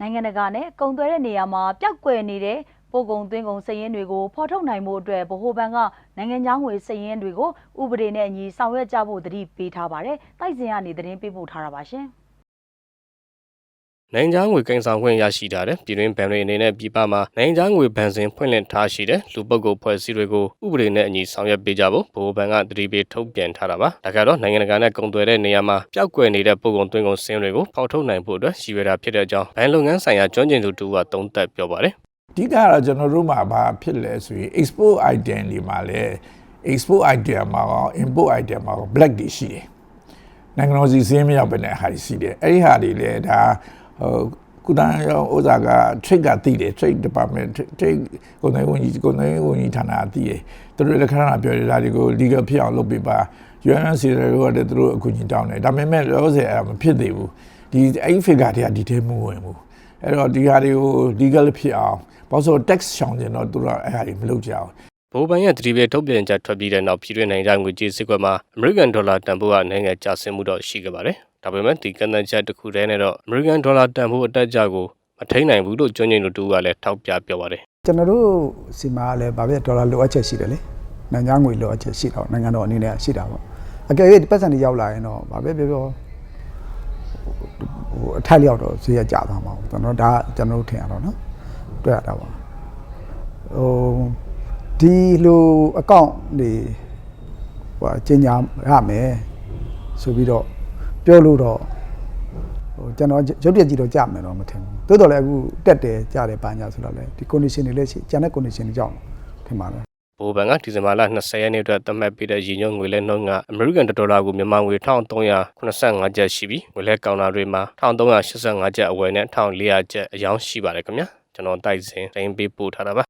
နိုင်ငံတကာနဲ့ကုန်သွယ်တဲ့နေရာမှာပျောက်ကွယ်နေတဲ့ပို့ကုန်သွင်းကုန်စည်ရင်းတွေကိုဖော်ထုတ်နိုင်မှုအတွက်ဗဟိုဘဏ်ကနိုင်ငံခြားငွေစည်ရင်းတွေကိုဥပဒေနဲ့အညီဆောင်ရွက်ကြဖို့တတိပေးထားပါတယ်။တိုက်စင်ကနေသတင်းပေးပို့ထားတာပါရှင်။ နိုင်ငံခြားငွေကင်ဆောင်ခွင့်ရရှိထားတဲ့ပြည်တွင်းဘဏ်တွေအနေနဲ့ပြည်ပမှာနိုင်ငံခြားငွေဘဏ်စဉ်ဖွင့်လှစ်ထားရှိတဲ့လူပုဂ္ဂိုလ်ဖွဲ့စည်းတွေကိုဥပဒေနဲ့အညီဆောင်ရွက်ပေးကြဖို့ဗဟိုဘဏ်ကတတိပေးထုတ်ပြန်ထားတာပါ။ဒါကတော့နိုင်ငံတကာနဲ့ကုန်သွယ်တဲ့နေရာမှာပျောက်ကွယ်နေတဲ့ပုံကုန်သွင်းကုန်စင်းတွေကိုဖောက်ထုတ်နိုင်ဖို့အတွက်ရည်ရွယ်တာဖြစ်တဲ့အကြောင်းဘဏ်လုပ်ငန်းဆိုင်ရာကျွမ်းကျင်သူတူကသုံးသပ်ပြောပါတယ်အဓိကကတော့ကျွန်တော်တို့မှာဘာဖြစ်လဲဆိုရင် export item တွေမှာလည်း export item မှာရော import item မှာရော black တွေရှိတယ်နိုင်ငံတော်စီစင်းမရောက်ပဲနဲ့ဟာတွေရှိတယ်အဲ့ဒီဟာတွေလည်းဒါ ဟိုကုတန်းရောဥစားက trade ကတည်တယ် trade department trade ကိုယ်တိုင်ဝန်ကြီးကိုယ်တိုင်ဝန်ကြီးဌာနကတည်တယ်သူတို့လည်းခဏခဏပြောတယ်ဒါတွေကို legal ဖြစ်အောင်လုပ်ပေးပါ UNC တွေကလည်းသူတို့အကူအညီတောင်းတယ်ဒါပေမဲ့လောဆယ်အဲ့ဒါမဖြစ်သေးဘူးဒီအဲ့ဒီ figure တွေကဒီထဲမဝင်ဘူးအဲ့တော့ဒီဟာတွေကို legal ဖြစ်အောင်ဘာလို့ဆို tax ရှောင်ကျင်တော့သူတို့အဲ့ဟာတွေမလုပ်ကြဘူး။ဗဟိုဘဏ်ရဲ့တတိပေးထုတ်ပြန်ချက်ထွက်ပြီးတဲ့နောက်ပြည်တွင်းနိုင်ငံခြားငွေကြေးစစ်ကွက်မှာအမေရိကန်ဒေါ်လာတန်ဖိုးကနိုင်ငံကျဆင်းမှုတော့ရှိခဲ့ပါတယ်။ ဒါပေမဲ့ဒီကန့်သတ်ချက်တစ်ခုတည်းနဲ့တော့အမေရိကန်ဒေါ်လာတန်ဖိုးအတက်အကျကိုမထိန်နိုင်ဘူးလို့ကျွမ်းကျင်သူတူကလည်းထောက်ပြပြောပါတယ်ကျွန်တော်တို့စီမှာလည်းဗာပဲဒေါ်လာလိုအပ်ချက်ရှိတယ်လေနိုင်ငံငွေလိုအပ်ချက်ရှိတော့နိုင်ငံတော်အနေနဲ့ရှိတာပေါ့အကယ်၍ဒီပတ်စံတွေရောက်လာရင်တော့ဗာပဲပြောပြောဟိုအထက်လျောက်တော့ဈေးရကြသွားမှာပေါ့ကျွန်တော်ဒါကျွန်တော်တို့ထင်ရတော့နော်တွေ့ရတာပါဟိုဒီလိုအကောင့်တွေဟိုကျင်ညာရမယ်ဆိုပြီးတော့ ပြောလို့တော့ဟိုကျွန်တော်ရုပ်ပြက်ကြည့်တော့ကြမယ်တော့မထင်ဘူးတိုးတော်လည်းအခုတက်တယ်ကြတယ်ပညာဆိုတော့လေဒီ condition တွေလည်းရှိကျန်တဲ့ condition တွေကြောင့်ထင်ပါတယ်။ဗဟိုဘဏ်ကဒီဇင်ဘာလ20ရက်နေ့အတွက်သတ်မှတ်ပေးတဲ့ရည်ညွှန်းငွေလဲနှုန်းကအမေရိကန်ဒေါ်လာကိုမြန်မာငွေ1385ကျပ်ရှိပြီးငွေလဲကောင်တာတွေမှာ1385ကျပ်အဝယ်နဲ့1400ကျပ်အယောင်းရှိပါတယ်ခင်ဗျာ။ကျွန်တော်တိုက်စဉ်တိုင်းပေးပို့ထားတာပါ